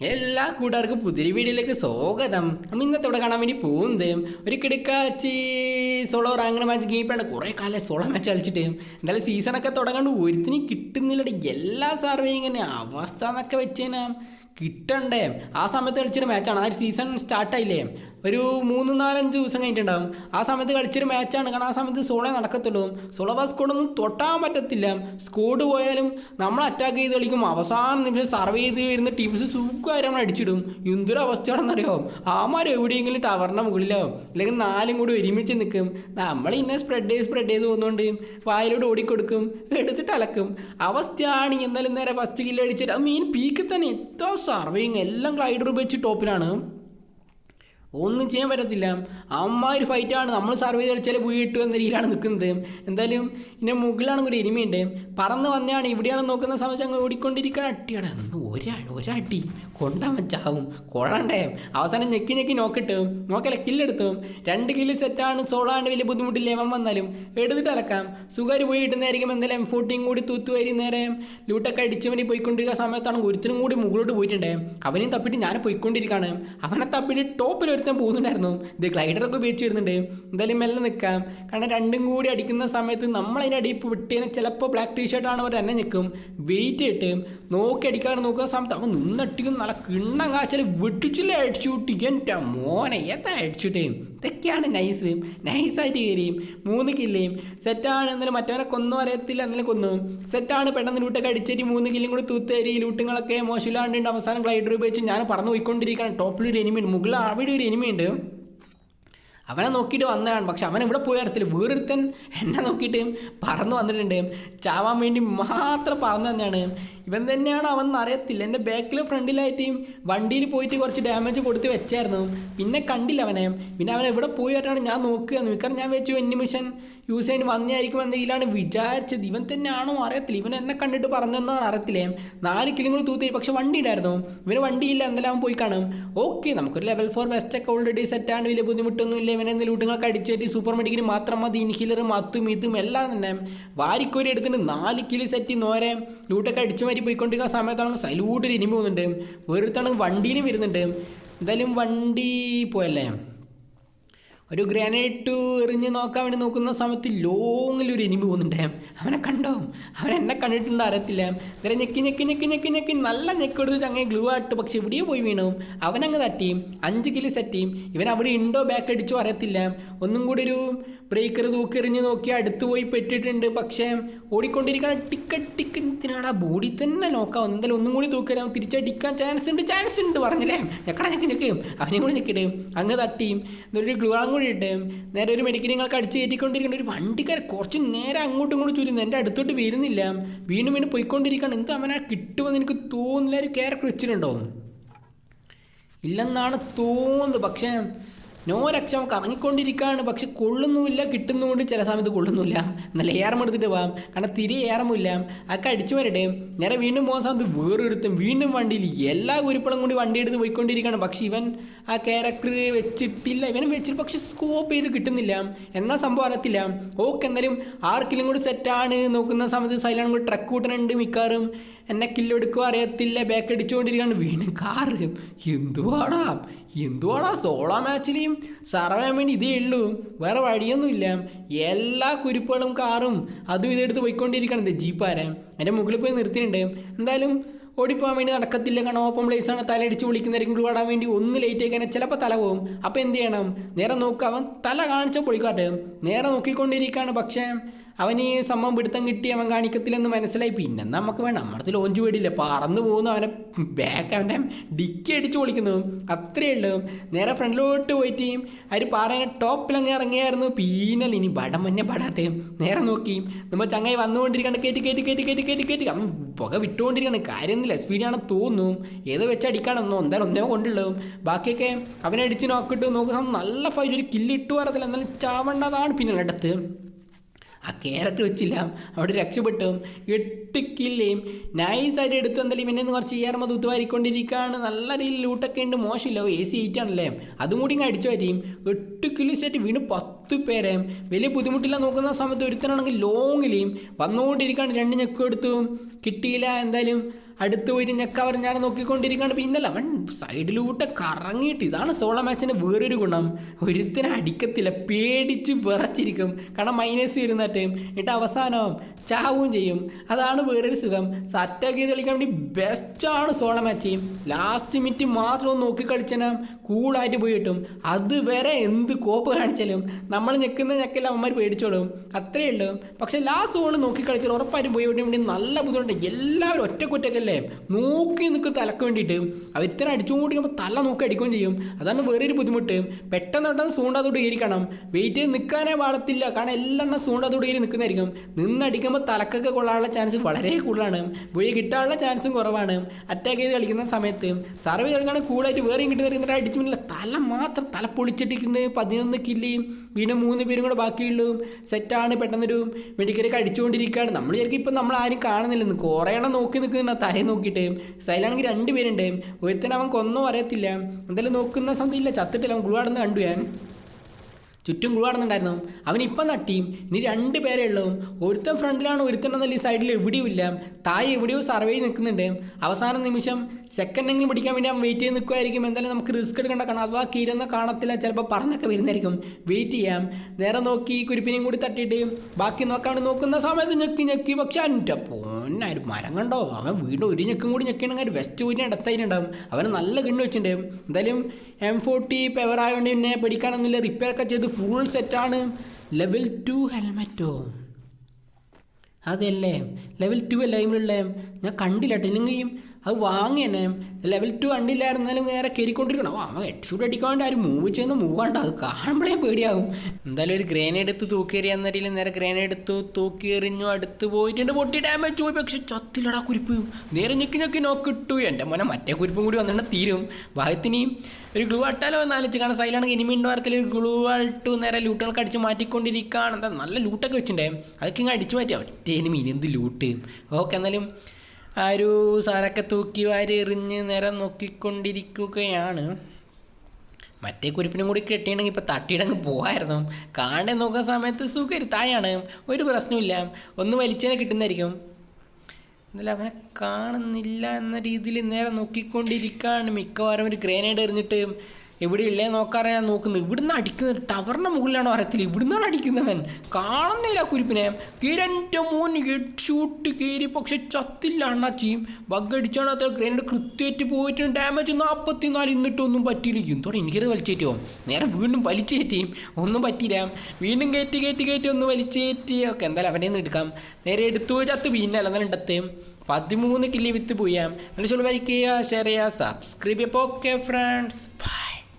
എല്ലാ കൂട്ടുകാർക്കും പുതിരി വീഡിയോയിലേക്ക് സ്വാഗതം. നമ്മൾ ഇന്നത്തെ ഇവിടെ കാണാൻ വേണ്ടി പോകുന്നത് ഒരു കിടക്കാച്ചി സോളോ റാങ്ക് മാച്ച് ഗെയിമാണ് കുറേ കാലം സോളോ മാച്ച് കളിച്ചിട്ട്. എന്തായാലും സീസണൊക്കെ തുടങ്ങാണ്ട് ഒരുത്തിന് കിട്ടുന്നില്ലടി. എല്ലാ സർവേയും ഇങ്ങനെ അവസ്ഥ എന്നൊക്കെ വെച്ചേനാ. കിട്ടണ്ടേ? ആ സമയത്ത് കളിച്ചൊരു മാച്ചാണ് ആ ഒരു സീസൺ സ്റ്റാർട്ടായില്ലേ ഒരു മൂന്ന് നാലഞ്ച് ദിവസം കഴിഞ്ഞിട്ടുണ്ടാവും. ആ സമയത്ത് കളിച്ചൊരു മാച്ചാണ് കാരണം ആ സമയത്ത് സോളെ നടക്കത്തുള്ളൂ. സോളോ ബാ സ്കോഡൊന്നും തൊട്ടാൻ പറ്റത്തില്ല. സ്കോഡ് പോയാലും നമ്മൾ അറ്റാക്ക് ചെയ്ത് കളിക്കും. അവസാന നിമിഷം സർവ് ചെയ്ത് വരുന്ന ടീംസ് സുഖമായിട്ട് നമ്മൾ അടിച്ചിടും. എന്തൊരു അവസ്ഥയാണെന്നറിയോ? ആമാർ എവിടെയെങ്കിലും ടവറിന്റെ മുകളിലോ അല്ലെങ്കിൽ നാലും കൂടി ഒരുമിച്ച് നിൽക്കും. നമ്മൾ ഇന്നെ സ്പ്രെഡ് ചെയ്ത് സ്പ്രെഡ് ചെയ്ത് പോകുന്നുണ്ട് വായിലോട്ട് ഓടിക്കൊടുക്കും. എടുത്തിട്ട് അലക്കും. അവസ്ഥയാണ് എന്നാലും നേരെ ഫസ്റ്റ് കില്ല് അടിച്ചിട്ട് ആ മീൻ പീക്ക് തന്നെ. എത്ര സർവേയിങ് എല്ലാം ഗ്ലൈഡർ ഉപയോഗിച്ച് ടോപ്പിലാണ് ഒന്നും ചെയ്യാൻ പറ്റത്തില്ല. അമ്മ ഒരു ഫൈറ്റാണ് നമ്മൾ സർവേ ചെയ്ത് കളിച്ചാൽ പോയി എന്ന രീതിയിലാണ് നിൽക്കുന്നത് എന്തായാലും ഇതിന്റെ മുകളിലാണ് ഒരു എരുമയുണ്ട്. പറന്ന് വന്നതാണ്. ഇവിടെയാണ് നോക്കുന്ന സമയത്ത് അങ്ങ് ഓടിക്കൊണ്ടിരിക്കാൻ അട്ടിയാണ് അന്ന് ഒരാൾ ഒരടി. കൊണ്ടാൻ ചാവും. കൊള്ളണ്ടേ. അവസാനം ഞെക്കി ഞെക്കി നോക്കിട്ട് നോക്കല കില്ലെടുത്തു രണ്ട് കില്ല് സെറ്റാണ് സോളാണ്ട് വലിയ ബുദ്ധിമുട്ടില്ല അവൻ വന്നാലും. എടുത്തിട്ട് അലക്കാം. സുഖം പോയി കിട്ടുന്നതായിരിക്കും. എന്തായാലും എം ഫോർട്ടിയും കൂടി തൂത്തുവരി നേരെ. ലൂട്ടൊക്കെ അടിച്ചു വേണ്ടി പോയിക്കൊണ്ടിരിക്കുന്ന സമയത്താണ് ഒരുത്തിനും കൂടി മുകളിലോട്ട് പോയിട്ടുണ്ടേ. അവനെയും തപ്പിട്ട് ഞാൻ പോയിക്കൊണ്ടിരിക്കുകയാണ്. അവനെ തപ്പിട്ട് ടോപ്പിൽ ഒരുത്തൻ പോകുന്നുണ്ടായിരുന്നു. ഇത് ഗ്ലൈഡറൊക്കെ ഉപയോഗിച്ച് വരുന്നുണ്ട്. എന്തായാലും മെല്ലെ നിൽക്കാം. കാരണം രണ്ടും കൂടി അടിക്കുന്ന സമയത്ത് നമ്മളതിന്റെ അടിയിൽ വിട്ടതിന് ചിലപ്പോൾ ബ്ലാക്ക് ടീഷർട്ടാണ് അവർ തന്നെ നിൽക്കും വെയിറ്റ് ഇട്ട് നോക്കി അടിക്കാൻ നോക്കുന്ന സമയത്ത് അവൻ നിന്നട്ടിക്കും നല്ല കിണ്ണം കാച്ചാൽ വെട്ടിച്ചില്ല. അടിച്ചു എന്റെ മോനെ ഏതാ അടിച്ചുട്ടേ? ഇതൊക്കെയാണ് നൈസ്. നൈസായിട്ട് കയറിയും മൂന്ന് കില്ലേയും. സെറ്റാണ് എന്നാലും മറ്റവരെ കൊന്നും അറിയത്തില്ല. എന്നാലും കൊന്നു. സെറ്റാണ് പെട്ടെന്ന് ലൂട്ടൊക്കെ അടിച്ചേരി മൂന്ന് കില്ലും കൂടി തൂത്തേരി ലൂട്ടുകളൊക്കെ മോശമില്ലാണ്ട് അവസാനം ഗ്ലൈഡർ ഉപയോഗിച്ച് ഞാൻ പറഞ്ഞു പോയിക്കൊണ്ടിരിക്കുകയാണ്. ടോപ്പിൽ ഒരു എനിമയുണ്ട് മുകളിൽ അവിടെ ഒരു എനിമയുണ്ട് അവനെ നോക്കിയിട്ട് വന്നതാണ്. പക്ഷെ അവൻ ഇവിടെ പോയി അറിയത്തില്ല വേറൊരുത്തൻ എന്നെ നോക്കിയിട്ട് പറന്ന് വന്നിട്ടുണ്ട്. ചാവാൻ വേണ്ടി മാത്രം പറന്നു തന്നെയാണ് ഇവൻ തന്നെയാണ് അവൻ അറിയത്തില്ല. എന്റെ ബാക്കിൽ ഫ്രണ്ടിലായിട്ട് വണ്ടിയിൽ പോയിട്ട് കുറച്ച് ഡാമേജ് കൊടുത്ത് വെച്ചായിരുന്നു. പിന്നെ കണ്ടില്ല അവനെ. പിന്നെ അവൻ എവിടെ പോയിട്ടാണ് ഞാൻ നോക്കുക എന്ന് മിക്കവാറും ഞാൻ വെച്ചു എന്നെ മിഷൻ യൂസ് ചെയ്യാൻ വന്നതായിരിക്കും എന്ന രീതിയിലാണ് വിചാരിച്ചത്. ഇവൻ തന്നെയാണോ അറിയത്തില്ല. ഇവൻ എന്നെ കണ്ടിട്ട് പറഞ്ഞെന്നാണ് അറിയത്തില്ലേ? നാല് കിലും കൂടി തൂത്തി പക്ഷെ വണ്ടി ഉണ്ടായിരുന്നു. ഇവന് വണ്ടിയില്ല എന്തെല്ലാം അവൻ പോയി കാണും. ഓക്കെ നമുക്കൊരു ലെവൽ ഫോർ വെസ്റ്റ് ഒക്കെ ഓൾറെഡി സെറ്റാണ് വലിയ ബുദ്ധിമുട്ടൊന്നും ഇല്ല ഇവനെ ലൂട്ടുകളൊക്കെ അടിച്ചിട്ട് സൂപ്പർ മെഡിക്കിന് മാത്രം മതി. ഇൻഹീലറും മത്തും ഇതും എല്ലാം തന്നെ. വാരിക്കോരി എടുത്തിട്ട് നാല് കിലി സെറ്റ് നോരെ ലൂട്ടൊക്കെ അടിച്ചു മാറ്റി പോയിക്കൊണ്ടിരിക്കുന്ന സമയത്താണ് സലൂട്ടിൽ ഒരു പോകുന്നുണ്ട്. വെറുതെ വണ്ടിയിലും വരുന്നുണ്ട്. എന്തായാലും വണ്ടി പോയല്ലേ? ഒരു ഗ്രാനൈറ്റ് എറിഞ്ഞ് നോക്കാൻ വേണ്ടി നോക്കുന്ന സമയത്ത് ലോങ്ങിൽ ഒരു എനിമി പോകുന്നുണ്ടേ. അവനെ കണ്ടോ? അവൻ എന്നെ കണ്ടിട്ടുണ്ട് അറിയത്തില്ല. നേരെ ഞെക്കി ഞെക്കി ഞെക്കി ഞെക്കി ഞെക്കി നല്ല ഞെക്കെടുത്ത് ചങ്ങനെ ഗ്ലൂ ആട്ട്. പക്ഷെ എവിടെയോ പോയി വീണു. അവനങ്ങ് തട്ടിയും അഞ്ച് കിലി സെറ്റ് ചെയ്യും. ഇവൻ അവിടെ ഉണ്ടോ? ബാക്ക് അടിച്ചോ? അറിയത്തില്ല. ഒന്നും കൂടി ഒരു ബ്രേക്കർ തൂക്കെറിഞ്ഞ് നോക്കി അടുത്ത് പോയി പെട്ടിട്ടുണ്ട്. പക്ഷേ ഓടിക്കൊണ്ടിരിക്കുന്ന ടിക്കറ്റ് ടിക്കറ്റിനാണ് ആ ബോഡി തന്നെ നോക്കാം എന്തായാലും ഒന്നും കൂടി തൂക്കരാം തിരിച്ചടിക്കാൻ ചാൻസ് ഉണ്ട് ചാൻസ് ഉണ്ട് പറഞ്ഞില്ലേ? ഞക്കട ഞെക്കി ഞെക്കും. അവനെയും കൂടി ഞെക്കിടും. അങ്ങ് തട്ടിയും എന്നൊരു ഗ്ലുവാളം കൂടി ഇട്ട്. നേരെ ഒരു മെഡിക്കൽ നിങ്ങൾക്ക് അടിച്ച് കയറ്റിക്കൊണ്ടിരിക്കുന്ന ഒരു വണ്ടിക്കാരെ കുറച്ച് നേരെ അങ്ങോട്ടും ഇങ്ങോട്ടും ചുരുന്നു എന്റെ അടുത്തോട്ട് വരുന്നില്ല. വീണ്ടും വീണ്ടും പോയിക്കൊണ്ടിരിക്കുകയാണ്. എന്തോ അവനെ കിട്ടുമെന്ന് എനിക്ക് തോന്നുന്നില്ല. ഒരു ക്യാരക്ടർ വെച്ചിട്ടുണ്ടോ? ഇല്ലെന്നാണ് തോന്നുന്നത്. പക്ഷേ നോ രക്ഷം കറങ്ങിക്കൊണ്ടിരിക്കുകയാണ് പക്ഷെ കൊള്ളുന്നുമില്ല കിട്ടുന്നുകൊണ്ട് ചില സമയത്ത് കൊള്ളുന്നില്ല നല്ല ഏറം എടുത്തിട്ട് പോകാം. കാരണം തിരി ഏറമില്ല അതൊക്കെ അടിച്ചു വരട്ടെ. നേരെ വീണ്ടും പോകുന്ന സമയത്ത് വേറൊരുത്തും വീണ്ടും വണ്ടിയിൽ എല്ലാ കുരുപ്പളും കൂടി വണ്ടി എടുത്ത് പോയിക്കൊണ്ടിരിക്കുകയാണ്. പക്ഷെ ഇവൻ ആ ക്യാരക്ടർ വെച്ചിട്ടില്ല. ഇവനും വെച്ചിട്ട് പക്ഷെ സ്കോപ്പ് ചെയ്ത് കിട്ടുന്നില്ല. എന്നാ സംഭവം അറിയത്തില്ല. ഓക്കെ എന്തായാലും ആർക്കിലും കൂടി സെറ്റാണ് നോക്കുന്ന സമയത്ത് സൈലാണ് കൂടി ട്രക്ക് കൂട്ടണുണ്ട് മിക്കാറും എന്നെ കില്ലെടുക്കുക അറിയത്തില്ല. ബാക്ക് അടിച്ചുകൊണ്ടിരിക്കുകയാണ് വീണ്ടും കാറ് എന്തുവാടാ? എന്തുവാടാ? സോളോ മാച്ചിലെയും സർവേ വേണ്ടി ഇതേ ഉള്ളൂ. വേറെ വഴിയൊന്നുമില്ല. എല്ലാ കുരുപ്പുകളും കാറും അതും ഇതെടുത്ത് പോയിക്കൊണ്ടിരിക്കണം ജീപ്പാരെ എന്റെ മുകളിൽ പോയി നിർത്തിയിട്ടുണ്ട്. എന്തായാലും ഓടിപ്പോകാൻ വേണ്ടി നടക്കത്തില്ല. കാരണം ഓപ്പൺ പ്ലേസ് ആണ്. തല അടിച്ച് വിളിക്കുന്നതായിരിക്കും വിടാൻ വേണ്ടി ഒന്ന് ലേറ്റ് ആക്കാൻ ചിലപ്പോൾ തല പോകും അപ്പോൾ എന്ത് ചെയ്യണം? നേരെ നോക്കുക അവൻ തല കാണിച്ച പൊളിക്കാട്ടെ നേരെ നോക്കിക്കൊണ്ടിരിക്കുകയാണ്. പക്ഷേ അവന് ഈ സംഭവം പിടുത്തം കിട്ടി അവൻ കാണിക്കത്തില്ലെന്ന് മനസ്സിലായി. പിന്നെ നമുക്ക് വേണം. നമ്മുടെ ലോഞ്ച് പേടിയില്ല. പറന്നു പോകുന്നു അവനെ ബാക്ക് അവന്റെ ഡിക്കി അടിച്ച് പൊളിക്കുന്നു. അത്രയേ ഉള്ളൂ. നേരെ ഫ്രണ്ടിലോട്ട് പോയിട്ട് അവർ പാറേനെ ടോപ്പിലങ്ങ് ഇറങ്ങിയായിരുന്നു. പീനൽ ഇനി ബടം മഞ്ഞ പടാട്ടെ നേരെ നോക്കി. നമ്മൾ ചങ്ങായി വന്നുകൊണ്ടിരിക്കണം കയറ്റി കയറ്റി കയറ്റി കയറ്റി കയറ്റി കയറ്റി അവൻ പുക വിട്ടുകൊണ്ടിരിക്കുകയാണ്. കാര്യമൊന്നുമില്ല. സ്പീഡാണ് തോന്നുന്നു. ഏത് വെച്ച് അടിക്കാണെന്നോ എന്തായാലും ഒന്നേ കൊണ്ടുള്ളൂ. ബാക്കിയൊക്കെ അവനെ അടിച്ച് നോക്കിട്ട് നോക്കുന്ന നല്ല ഫൈറ്റ് ഒരു കില്ലിട്ട് പറയത്തില്ല എന്നാലും ചാവേണ്ടതാണ് പിന്നെ അടുത്ത്. ആ ക്യാരറ്റ് വെച്ചില്ല. അവിടെ രക്ഷപ്പെട്ടു. എട്ടിക്കില്ലേയും നൈസായിട്ട് എടുത്തു എന്തായാലും പിന്നെ കുറച്ച് ചെയ്യാറുമ്പോൾ തൂത്തുവാരിക്കൊണ്ടിരിക്കുകയാണ് നല്ല രീതിയിൽ ലൂട്ടൊക്കെ ഉണ്ട്. മോശമില്ല. എ സി ആണല്ലേ? അതും കൂടി ഇങ്ങനെ അടിച്ചു വരും. എട്ട് കിലോ സെറ്റ് വീണ് പത്ത് പേരെ. വലിയ ബുദ്ധിമുട്ടില്ല നോക്കുന്ന സമയത്ത് ഒരുത്തനാണെങ്കിൽ ലോങ്ങിലെയും വന്നുകൊണ്ടിരിക്കുകയാണ്. രണ്ട് ഞെക്കും എടുത്തു. കിട്ടിയില്ല എന്തായാലും. അടുത്ത് പോയിട്ട് ഞെക്കവർ ഞാൻ നോക്കിക്കൊണ്ടിരിക്കാണ്ട് പിന്നല്ല അവൻ സൈഡിലൂട്ട് കറങ്ങിയിട്ട് ഇതാണ് സോളോ മാച്ചിന് വേറൊരു ഗുണം. ഒരുത്തിനെ അടിക്കത്തില്ല പേടിച്ച് വിറച്ചിരിക്കും. കാരണം മൈനസ് വരുന്ന ടൈം എന്നിട്ട് അവസാനം ചാവും ചെയ്യും. അതാണ് വേറൊരു സുഖം. സറ്റാക്ക് ചെയ്ത് കളിക്കാൻ വേണ്ടി ബെസ്റ്റാണ് സോളോ മാച്ച് ലാസ്റ്റ് മിനിറ്റ് മാത്രം നോക്കി കളിച്ചാൽ കൂളായിട്ട് പോയി കിട്ടും. അതുവരെ എന്ത് കോപ്പ് കാണിച്ചാലും നമ്മൾ ഞെക്കുന്ന ഞെക്കല്ല അവന്മാർ പേടിച്ചോളും. അത്രയേ ഉള്ളൂ. പക്ഷേ ലാസ്റ്റ് ഓൾ നോക്കി കളിച്ചാൽ ഉറപ്പായിട്ടും പോയി വേണ്ടി നല്ല ബുദ്ധിമുട്ടുണ്ട്. എല്ലാവരും ഒറ്റക്കൊറ്റക്കല്ലേ നോക്കി നിൽക്കും തലക്ക് വേണ്ടിയിട്ട് അവർ ഇത്ര അടിച്ചുകൊണ്ടിരിക്കുമ്പോൾ തല നോക്കി അടിക്കുകയും ചെയ്യും. അതാണ് വേറൊരു ബുദ്ധിമുട്ട്. പെട്ടെന്ന് പെട്ടെന്ന് സൂണ്ടാത്തോട് കയറിക്കണം വെയിറ്റ് ചെയ്ത് നിൽക്കാനേ പാടത്തില്ല. കാരണം എല്ലാം സൂണ്ടാത്തോട് കയറി നിൽക്കുന്നതായിരിക്കും നിന്നടിക്കുമ്പോൾ തലക്കൊക്കെ കൊള്ളാനുള്ള ചാൻസ് വളരെ കൂടുതലാണ്. പോയി കിട്ടാനുള്ള ചാൻസും കുറവാണ്. അറ്റാക്ക് ചെയ്ത് കളിക്കുന്ന സമയത്ത് സർവേ കളിക്കുകയാണെങ്കിൽ കൂളായിട്ട് വേറെയും കിട്ടുന്ന അടിച്ചു മുന്നില്ല തല മാത്രം തല പൊളിച്ചിട്ടിരിക്കുന്നത് പതിനൊന്ന് കില്ലി വീണ്ടും മൂന്ന് പേരും കൂടെ ബാക്കിയുള്ളൂ. സെറ്റാണ് പെട്ടെന്നൊരു മെഡിക്കലൊക്കെ അടിച്ചുകൊണ്ടിരിക്കുകയാണ് നമ്മൾ ശരിക്കും ഇപ്പം നമ്മൾ ആരും കാണുന്നില്ലെന്ന്. കുറേ എണ്ണം നോക്കി നിൽക്കുന്നുണ്ട് തലയെ നോക്കിയിട്ട്? സൈലാണെങ്കിൽ രണ്ട് പേരുണ്ട്. ഒരുത്തൻ അവൻ കൊന്നോ അറിയത്തില്ല. എന്തായാലും നോക്കുന്ന സമയത്ത് ഇല്ല ചത്തിട്ടില്ല. അവൻ ഗുളുവാടുന്ന് കണ്ടു ഞാൻ. ചുറ്റും കുളുവാടുന്നുണ്ടായിരുന്നു അവൻ ഇപ്പം നട്ടിയും ഇനി രണ്ട് പേരേ ഉള്ളൂ. ഒരുത്തൻ ഫ്രണ്ടിലാണ് ഒരുത്തൻ എന്നല്ല ഈ സൈഡിൽ എവിടെയും ഇല്ല. താഴെ എവിടെയോ സർവേ നിൽക്കുന്നുണ്ട്. അവസാന നിമിഷം സെക്കൻഡ് എങ്കിലും പിടിക്കാൻ വേണ്ടി അവൻ വെയിറ്റ് ചെയ്ത് നിൽക്കുമായിരിക്കും എന്തായാലും നമുക്ക് റിസ്ക് എടുക്കേണ്ട കാണാം. അഥവാ കീരുന്ന കാണത്തില്ല. ചിലപ്പോൾ പറഞ്ഞൊക്കെ വരുന്നതായിരിക്കും. വെയിറ്റ് ചെയ്യാം. നേരെ നോക്കി കുരിപ്പിനെയും കൂടി തട്ടിയിട്ട് ബാക്കി നോക്കാണ്ട് നോക്കുന്ന സമയത്ത് ഞെക്കി ഞെക്കി. പക്ഷെ എന്റെ പോന്നാര് മരം കണ്ടോ? അവൻ വീണ്ടും ഒരു ഞെക്കും കൂടി ഞെക്കണമെങ്കിൽ വെസ്റ്റ് ഊരിനെ ഇടത്തതിനുണ്ടാവും അവന് നല്ല ഗണ്ണ് വെച്ചിട്ടുണ്ടാവും എന്തായാലും എം ഫോർട്ടി പെവർ ആയതുകൊണ്ട് പിന്നെ പിടിക്കാനൊന്നുമില്ല. റിപ്പയർ ഒക്കെ ചെയ്ത് ഫുൾ സെറ്റാണ് ലെവൽ ടു ഹെൽമെറ്റോ അതല്ലേ? ലെവൽ ടു അല്ലേ ഇതിലുള്ള? ഞാൻ കണ്ടില്ല കേട്ടോ ഇല്ലെങ്കിൽ അത് വാങ്ങി തന്നെ ലെവൽ ടു കണ്ടില്ലായിരുന്നാലും നേരെ കയറിക്കൊണ്ടിരിക്കണം അവൻ ഹെഡ്ഷൂട്ട് അടിക്കാണ്ട് ആരും മൂവ് ചെയ്യുന്ന മൂവ് കണ്ട അത് കാണുമ്പോഴേ പേടിയാകും എന്തായാലും ഒരു ഗ്രേനേഡ് എടുത്ത് തൂക്കേറി അറിയില്ല നേരെ ഗ്രേനേഡ് എടുത്ത് തൂക്കി എറിഞ്ഞു അടുത്ത് പോയിട്ടുണ്ട് പൊട്ടി ഡാമേജ് പോയി. പക്ഷെ ചത്തിലടാ കുരിപ്പ്. നേരെ ഞെക്കി ഞെക്കി നോക്കിട്ടു എന്റെ മോനെ മറ്റേ കുരിപ്പും കൂടി വന്നിട്ട് തീരും. ഭാഗത്തിന് ഒരു ഗ്ലൂ അട്ടാലോ എന്നാലോചിച്ച് കാരണം സൈലാണെങ്കിൽ ഇനിമിന്റെ വാരത്തിൽ ഒരു ഗ്ലൂ ആയിട്ട് നേരെ ലൂട്ടുകൾക്ക് അടിച്ച് മാറ്റിക്കൊണ്ടിരിക്കുകയാണ് എന്താ നല്ല ലൂട്ടൊക്കെ വെച്ചിട്ടുണ്ടായി അതൊക്കെ ഇങ്ങനെ അടിച്ചു മാറ്റിയാൽ ഒറ്റ ഇനി എന്ത് ലൂട്ട് ഓക്കെ എന്നാലും ആ സാറൊക്കെ തൂക്കി വാരി എറിഞ്ഞ് നേരം നോക്കിക്കൊണ്ടിരിക്കുകയാണ്. മറ്റേ കുരിപ്പിനും കൂടി കെട്ടിയാണെങ്കിൽ ഇപ്പോൾ തട്ടിയിടങ്ങ് പോകായിരുന്നു കാണേ നോക്കുന്ന സമയത്ത് സുഖരി തായാണ്. ഒരു പ്രശ്നമില്ല ഒന്ന് വലിച്ചതിനെ കിട്ടുന്നതായിരിക്കും. എന്നാലും അവനെ കാണുന്നില്ല എന്ന രീതിയിൽ നേരെ നോക്കിക്കൊണ്ടിരിക്കുകയാണ് മിക്കവാറും ഒരു ഗ്രേനേഡ് എറിഞ്ഞിട്ട് എവിടെ ഇല്ലേ നോക്കാറേ ഞാൻ നോക്കുന്നത് ഇവിടുന്ന് അടിക്കുന്നത് ടവറിന്റെ മുകളിലാണ് അറിയത്തില്ല ഇവിടുന്നാണ് അടിക്കുന്നവൻ. കാണുന്നില്ല കുരിപ്പിനെ. കിരന്റെ മോൻ ഷൂട്ട് കയറി പക്ഷെ ചത്തില്ല അണ്ണാച്ചിയും ബഗ് അടിച്ചാണ് അത്ര ഗ്രേനേഡ് കൃത്യമായിട്ട് പോയിട്ട് ഡാമേജ് നാൽപ്പത്തി നാല് ഇന്നിട്ടൊന്നും പറ്റിയിരിക്കും തോടെ എനിക്കത് വലിച്ചേറ്റോ നേരെ വീണ്ടും വലിച്ചേറ്റിയും ഒന്നും പറ്റിയില്ല. വീണ്ടും കയറ്റി കയറ്റി കയറ്റി ഒന്ന് വലിച്ചേറ്റി. ഒക്കെ എന്തായാലും അവനെ ഒന്ന് എടുക്കാം. നേരെ എടുത്തു ചത്ത് പിന്നെ അല്ല എന്നാലും ഇണ്ടത്തെ പതിമൂന്ന് കില്ലി വിത്ത് പോയാം. നല്ല ചോദിക്കുക ഷെയർ ചെയ്യുക. സബ്സ്ക്രൈബ് ചെയ്യുക ഓക്കെ ഫ്രണ്ട്സ് ബൈ